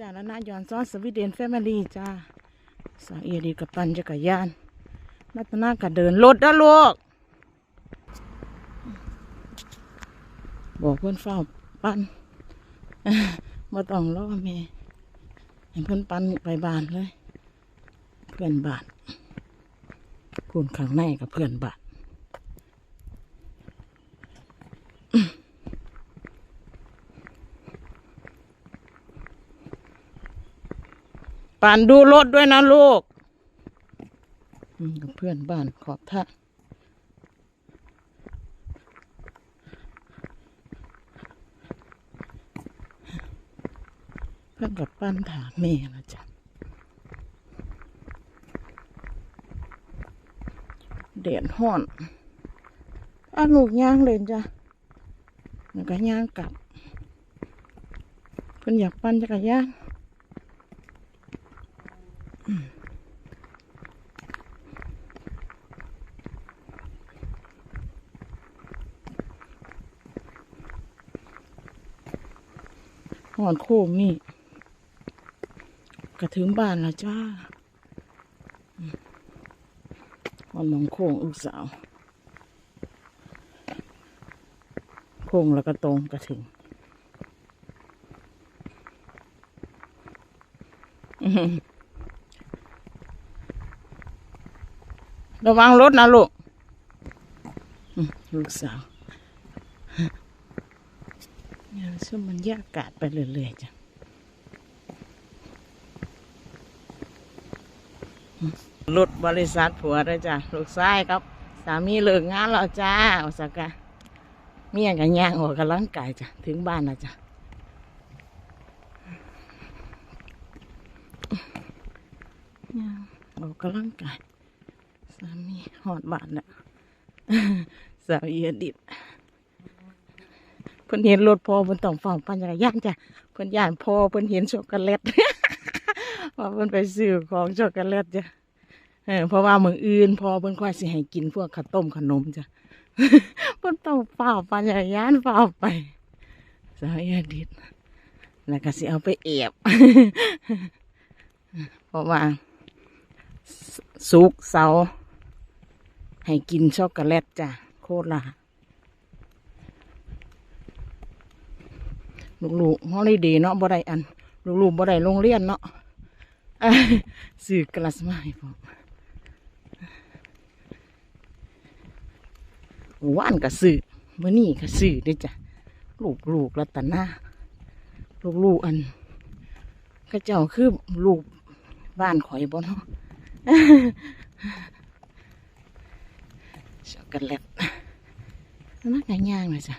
จ้าแล้วนาย้อนซ้อนสวีเดนแฟมิลี่จ้าสาวเอียดีกับปันจักรยานรัตนาก็เดินรถด้าลูกบอกเพื่อนเฝ้าปันมาต้องรอแม่ให้เพื่อนปันไปบานเลย เพื่อนบานพูนข้างในกับเพื่อนบาน ป่านดูรถด้วยนะลูกเพื่อนบ้านขอบท่าเพื่อนกับปั้นถามแม่นะจ๊ะเดียดห่อนอาลูกย่างเลยจ้ะแล้วก็ย่างกลับเพื่อนอยากปั้นจักรยาน หอนโค้งนี่กระถึงบ้านแล้วจ้าหอนหมองโค้งลูกสาว โค้งแล้วก็ตรงกระถึงระวังรถนะลูกอืมลูกสาว เนี่ยช่งบรรยากาศไปเรื่อยๆจ้ะรถบริษัทผัวเลยจ้ะลูกชายครับ สามีเลิกงานแล้วจ้าอสกะเมียกันย่างออกกำลังกายจ้ะ ถึงบ้านแล้วจ้ะย่างออกกำลังกาย สามีหอดบ้านแล้วสาวเอียดิด เพิ่นเห็นรถพอเพิ่นต้องเฝ้าปั่นจักรยานจ้ะเพิ่นย่านพอเพิ่นเห็นช็อกโกแลตว่าเพิ่นไปซื้อของช็อกโกแลตจ้ะเออเพราะว่ามื้ออื่นพอเพิ่นค่อยสิให้กินพวกข้าวต้มขนมจ้ะเพิ่นต้องเฝ้าปั่นจักรยานเฝ้าไปสายอดิตแล้วก็สิเอาไปแอบเพราะว่าสุกเสาให้กินช็อกโกแลตจ้ะ โคตรละ ลูกๆฮอลิเดย์เนาะบ่ได้อัน ลูกๆบ่ได้โรงเรียนเนาะอะซื้อกลัสมาให้ผมว่านก็ซื้อมื้อนี้ก็ซื้อด้จ้ะลูกๆรัตนาลูกๆอันก็เจ้าคือลูกบ้านข่อยบ่เนาะช็อกโกแลตนักย่างเลยจ้ะ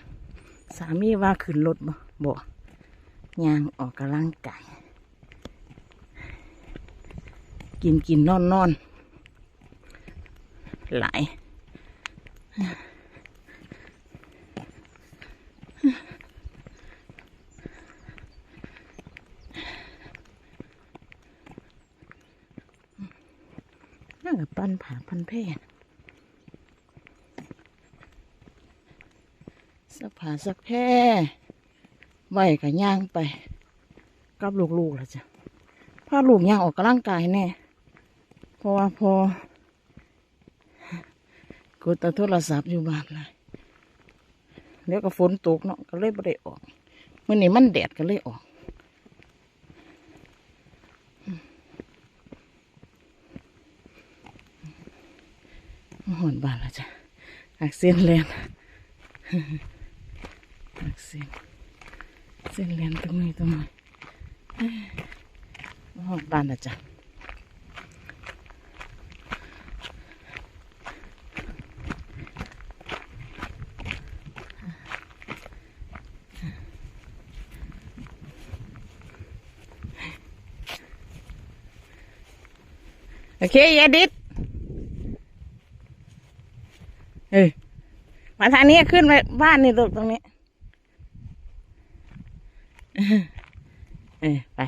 สามีว่าขึ้นรถบ่บ่ ย่างออกกำลังกายกินกินนอนนอนหลายน่ากับปั้นผาพันแพร่สักผาสักแพร่ ไหวกับย่างไปกับลูกๆแล้วจ้ะพาลูกย่างออกกำลังกายแน่เพราะว่าพอกดแต่โทรศัพท์อยู่บ้านเลยเดี๋ยวก็ฝนตกเนาะก็เลยไม่ได้ออกมื่อนี้มันแดดก็เลยออกหอนบานแล้วจ้ะอักเส้นแลนอักเส้น เส้นแลนตรงนี้ตรงนี้มาหอนบ้านแล้วจ้ะโอเคยายดิดเออมาทางนี้ขึ้นไปบ้านนี่ลูกตรงนี้ เออไป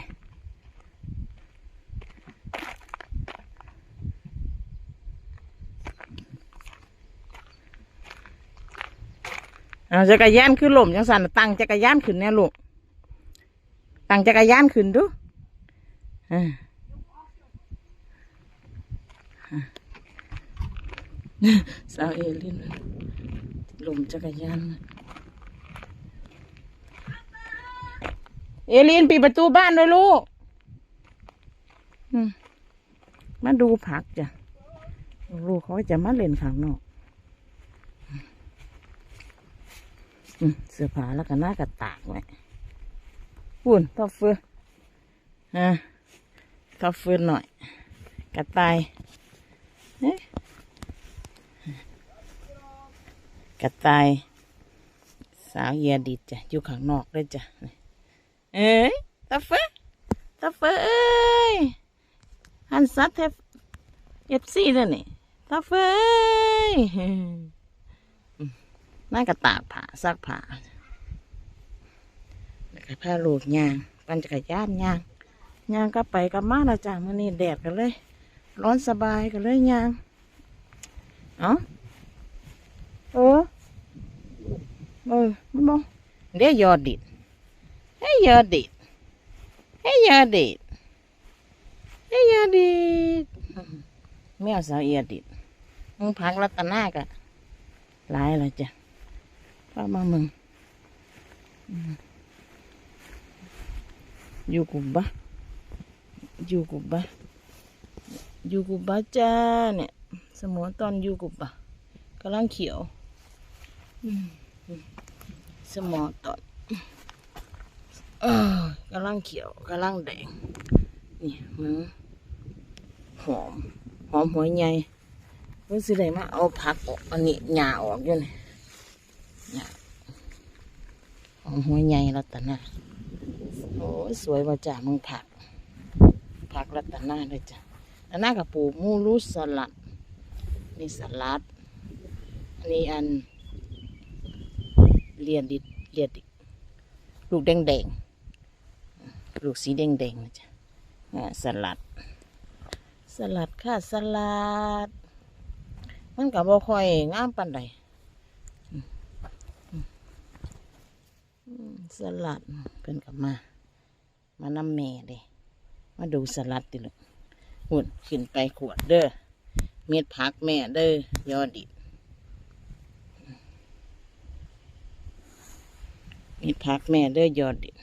เอาจักรยานขึ้นลมจังสันตั้งจักรยานขึ้นเนี่ยลูก ตั้งจักรยานขึ้นดูอ่าสาวเอลินลมจักรยานน่ะ เอลินปิดประตูบ้านด้วยลูกมาดูผักจ้ะ ลูกเขาจะมาเล่นข้างนอกเสื้อผ้าแล้วก็หน้ากระตากไว้ปุ่นทัฟเฟอร์อะทัฟเฟอร์หน่อย กระต่ายกระต่าย สาวเยียดิดจ้ะ อยู่ข้างนอกด้วยจ้ะ เอ้ยทัฟเฟอร์ทัฟเฟอร์เอ้ยฮันซัดเทฟเอฟซีเลยนี่ตาเฟยนั่นก็ตากผ้าซักผ้าแล้วก็ผ้าลูกยางปั่นจักรยานยางยางก็ไปกับมาละจ้ามื่อนี้แดดกันเลย ร้อนสบายกันเลยยางเอ้าเออเออมันมองเดี๋ยวยอดดิด ยยอดดิดเฮ้ยยอดดิดเฮ้ยยอดดิดแมวสาวเอียดิดมึงพักรัตนากะหลายและจ้ะป้ามามึง อยู่กุบะอยู่กุบะอยู่กุบะจ้าเนี่ย สมอตอนอยู่กุบะกำลังเขียวอืมอืมสมอตอน เออกำลังเขียวกำลังแดง นี่มึงหอม หอมหัวใหญ่เพิ่งสิได้มาเอาผักออกอันนี้หญ้าออกอยู่นี่หญ้าหอมหัวใหญ่รัตนาโอ้ยสวยว่าจ้ามึงผัก ผักรัตนาเลยจ้ะรัตนากับปูมูรูสลัดนี่สลัดอันนี้อันเลียนดิเลียนดิลูกแดงแดงๆ ลูกสีแดงๆนะจ๊ะอ่สลัด สลัดค่ะสลัด มันกับบ่ค่อยงามปานใดสลัดเพิ่นกับมา มานำแม่เด้มาดูสลัดติลูกหุ่นขึ้นไปขวดเด้อเม็ดผักแม่เด้อยอดดิดเม็ดผักแม่เด้อยอดิด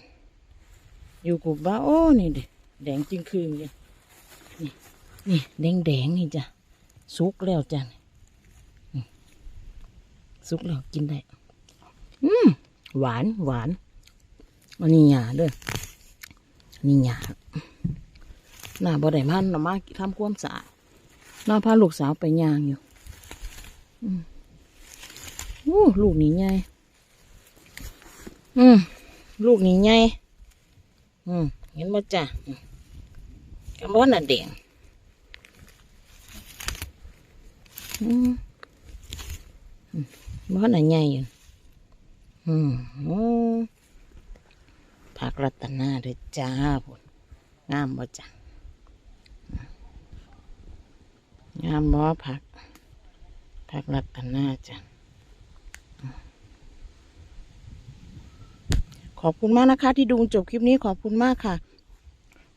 อยู่กูบ้าโอ้นี่เด้แดงจริงคืนยังนี่แดงแดงนี่จ้ะสุกแล้วจ้ะสุกแล้วกินได้อืมหวานหวานอันนี้หยาเด้อนี่หยาหน้าบ่ได้มันเอามาทำความสะอาดน้าพาลูกสาวไปย่างอยู่อืมโอ้ลูกนี่ใหญ่อืมลูกนี่ใหญ่ อืมเห็นบ่จ้ะอืมกำบ่น่ะแดงอืมอืมบ้านใหญ่อยู่อืมผักรัตนาด้อจ้าพุ่นงามบ่จ้ะงามบ่ผักผักรัตนาจ้ะ ขอบคุณมากนะคะ ที่ดูจบคลิปนี้ขอบคุณมากค่ะ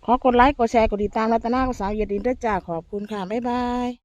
ขอกดไลค์กดแชร์กดติดตามรัตนากับสาวเยดินด้วยจ้าขอบคุณค่ะ บ๊ายบาย